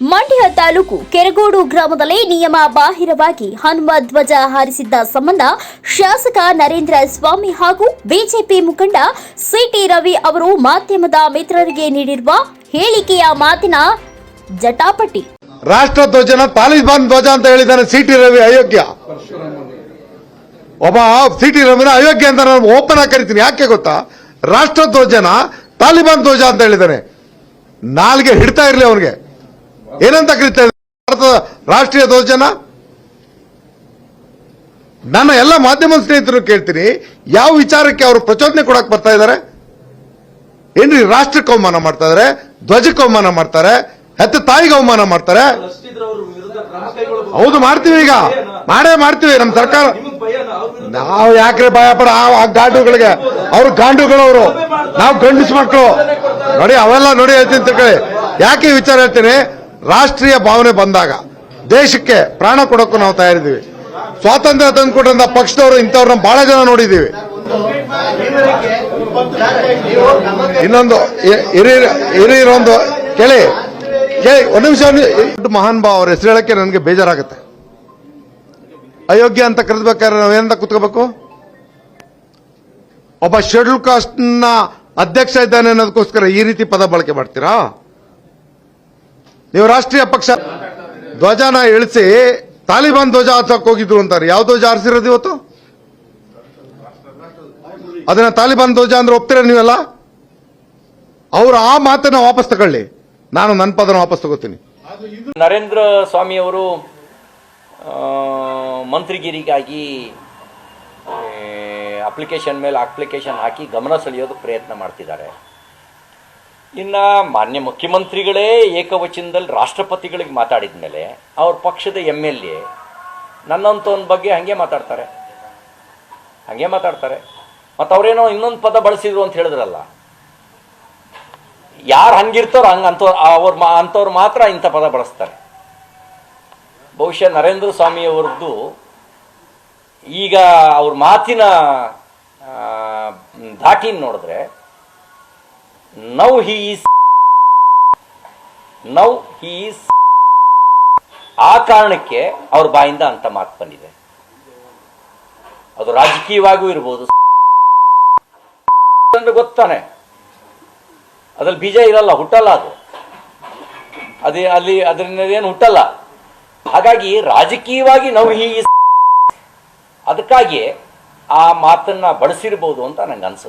ಮಂಡ್ಯ ತಾಲೂಕು ಕೆರಗೋಡು ಗ್ರಾಮದಲ್ಲಿ ನಿಯಮ ಬಾಹಿರವಾಗಿ ಹನುಮ ಧ್ವಜ ಹಾರಿಸಿದ್ದ ಸಂಬಂಧ ಶಾಸಕ ನರೇಂದ್ರ ಸ್ವಾಮಿ ಹಾಗೂ ಬಿಜೆಪಿ ಮುಖಂಡ ಸಿಟಿ ರವಿ ಅವರು ಮಾಧ್ಯಮದ ಮಿತ್ರರಿಗೆ ನೀಡಿರುವ ಹೇಳಿಕೆಯ ಮಾತಿನ ಜಟಾಪಟಿ. ರಾಷ್ಟ್ರ ಧ್ವಜನ ತಾಲಿಬಾನ್ ಧ್ವಜ ಅಂತ ಹೇಳಿದ್ದಾನೆ ಸಿಟಿ ರವಿ ಅಯೋಗ್ಯ. ಒಬ್ಬ ಸಿಟಿ ರವಿನ ಅಯೋಗ್ಯ ಅಂತ ನಾನು ಓಪನ್ ಆಗಿ ಕರಿತೀನಿ. ಯಾಕೆ ಗೊತ್ತಾ? ರಾಷ್ಟ್ರ ಧ್ವಜನ ತಾಲಿಬಾನ್ ಧ್ವಜ ಅಂತ ಹೇಳಿದ್ದಾನೆ. ನಾಲ್ಗೆ ಹಿಡ್ತಾ ಇರಲಿ ಅವನಿಗೆ. ಏನಂತ ಕರಿತಾ ಭಾರತದ ರಾಷ್ಟ್ರೀಯ ಧ್ವಜನ? ನನ್ನ ಎಲ್ಲ ಮಾಧ್ಯಮ ಸ್ನೇಹಿತರು ಕೇಳ್ತೀನಿ, ಯಾವ ವಿಚಾರಕ್ಕೆ ಅವರು ಪ್ರಚೋದನೆ ಕೊಡಕ್ ಬರ್ತಾ ಇದ್ದಾರೆ? ಏನ್ರಿ, ರಾಷ್ಟ್ರಕ್ಕೆ ಅವಮಾನ ಮಾಡ್ತಾ ಇದಾರೆ ಧ್ವಜಕ್ಕೆ ಅವಮಾನ ಮಾಡ್ತಾರೆ ಹೆತ್ತ ತಾಯಿಗೆ ಅವಮಾನ ಮಾಡ್ತಾರೆ ಹೌದು, ಮಾಡ್ತೀವಿ ಈಗ. ಮಾಡೇ ಮಾಡ್ತೀವಿ, ನಮ್ಮ ಸರ್ಕಾರ. ನಾವು ಯಾಕ್ರೆ ಭಯ ಪಡ, ಆ- ಗಾಂಡುಗಳಿಗೆ, ಅವ್ರ ಗಾಂಡುಗಳು ಅವರು ನಾವು ಗಂಡಿಸ್ ಮಕ್ಕಳು. ನೋಡಿ, ಅವೆಲ್ಲ ನೋಡಿ ಹೇಳ್ತೀನಿ ತಿಳ್ಕೊಳ್ಳಿ. ಯಾಕೆ ವಿಚಾರ ಹೇಳ್ತೀನಿ? ರಾಷ್ಟ್ರೀಯ ಭಾವನೆ ಬಂದಾಗ ದೇಶಕ್ಕೆ ಪ್ರಾಣ ಕೊಡೋಕ್ಕೂ ನಾವು ತಯಾರಿದ್ದೀವಿ. ಸ್ವಾತಂತ್ರ್ಯ ತಂದುಕೊಟ್ಟಂತ ಪಕ್ಷದವರು ಇಂಥವ್ರನ್ನ ಬಹಳ ಜನ ನೋಡಿದ್ದೀವಿ. ಇನ್ನೊಂದು ಹಿರಿಯರು ಹಿರಿಯರ ಹಿರಿಯರೊಂದು ಕೇಳಿ. ಕೇಳಿ, ಒಂದು ನಿಮಿಷ ದೊಡ್ಡ ಮಹಾನ್ ಭಾವ ಅವ್ರ ಹೆಸರು ಹೇಳಕ್ಕೆ ನನಗೆ ಬೇಜಾರಾಗುತ್ತೆ. ಅಯೋಗ್ಯ ಅಂತ ಕರೆದ್ಬೇಕಾದ್ರೆ ನಾವೇನಂತ ಕೂತ್ಕೋಬೇಕು? ಒಬ್ಬ ಶೆಡ್ಯೂಲ್ ಕಾಸ್ಟ್ನ ಅಧ್ಯಕ್ಷ ಇದ್ದಾನೆ ಅನ್ನೋದಕ್ಕೋಸ್ಕರ ಈ ರೀತಿ ಪದ ಬಳಕೆ ಮಾಡ್ತೀರಾ? ನೀವು ರಾಷ್ಟ್ರೀಯ ಪಕ್ಷ ಧ್ವಜನ ಇಳಿಸಿ ತಾಲಿಬಾನ್ ಧ್ವಜ ಹಾರ್ಸಕ್ ಹೋಗಿದ್ರು ಅಂತಾರೆ. ಯಾವ ಧ್ವಜ ಆರಿಸಿರೋದು ಇವತ್ತು? ಅದನ್ನ ತಾಲಿಬಾನ್ ಧ್ವಜ ಅಂದ್ರೆ ಒಪ್ತೀರ ನೀವೆಲ್ಲ? ಅವರು ಆ ಮಾತನ್ನ ವಾಪಸ್ ತಗೊಳ್ಳಿ. ನಾನು ನನ್ನ ಪದನ ವಾಪಸ್ ತಗೋತೀನಿ. ನರೇಂದ್ರ ಸ್ವಾಮಿಯವರು ಆ, ಮಂತ್ರಿಗಿರಿಗಾಗಿ ಅಪ್ಲಿಕೇಶನ್ ಮೇಲೆ ಅಪ್ಲಿಕೇಶನ್ ಹಾಕಿ ಗಮನ ಸೆಳೆಯೋದಕ್ಕೆ ಪ್ರಯತ್ನ ಮಾಡ್ತಿದ್ದಾರೆ. ಇನ್ನು ಮಾನ್ಯ ಮುಖ್ಯಮಂತ್ರಿಗಳೇ ಏಕವಚನದಲ್ಲಿ ರಾಷ್ಟ್ರಪತಿಗಳಿಗೆ ಮಾತಾಡಿದ ಮೇಲೆ ಅವ್ರ ಪಕ್ಷದ ಎಂ ಎಲ್ ಎ ನನ್ನಂತವನ ಬಗ್ಗೆ ಹಾಗೆ ಮಾತಾಡ್ತಾರೆ. ಹಾಗೆ ಮಾತಾಡ್ತಾರೆ. ಮತ್ತು ಅವರೇನೋ ಇನ್ನೊಂದು ಪದ ಬಳಸಿದ್ರು ಅಂತ ಹೇಳಿದ್ರಲ್ಲ. ಯಾರು ಹಂಗಿರ್ತಾರೋ ಹಂಗೆ ಅಂತ, ಅವ್ರ ಮಾ ಅಂಥವ್ರು ಮಾತ್ರ ಇಂಥ ಪದ ಬಳಸ್ತಾರೆ. ಬಹುಶಃ ನರೇಂದ್ರ ಸ್ವಾಮಿಯವರದ್ದು ಈಗ ಅವ್ರ ಮಾತಿನ ಧಾಟಿನ ನೋಡಿದ್ರೆ now is now he is ಆ ಕಾರಣಕ್ಕೆ ಅವ್ರ ಬಾಯಿಂದ ಅಂತ ಮಾತು ಬಂದಿದೆ. ಅದು ರಾಜಕೀಯವಾಗೂ ಇರ್ಬೋದು. ಅಂದ್ರೆ ಗೊತ್ತಾನೆ. ಅದ್ರಲ್ಲಿ ಬೀಜ ಇರಲ್ಲ, ಹುಟ್ಟಲ್ಲ ಅದು. ಅದೇ ಅಲ್ಲಿ ಅದರಿಂದ ಏನು ಹುಟ್ಟಲ್ಲ. ಹಾಗಾಗಿ ರಾಜಕೀಯವಾಗಿ ನಾವು ಹೀಗೆ ಅದಕ್ಕಾಗಿ ಆ ಮಾತನ್ನ ಬಳಸಿರ್ಬೋದು ಅಂತ ನಂಗೆ ಅನ್ಸುತ್ತೆ.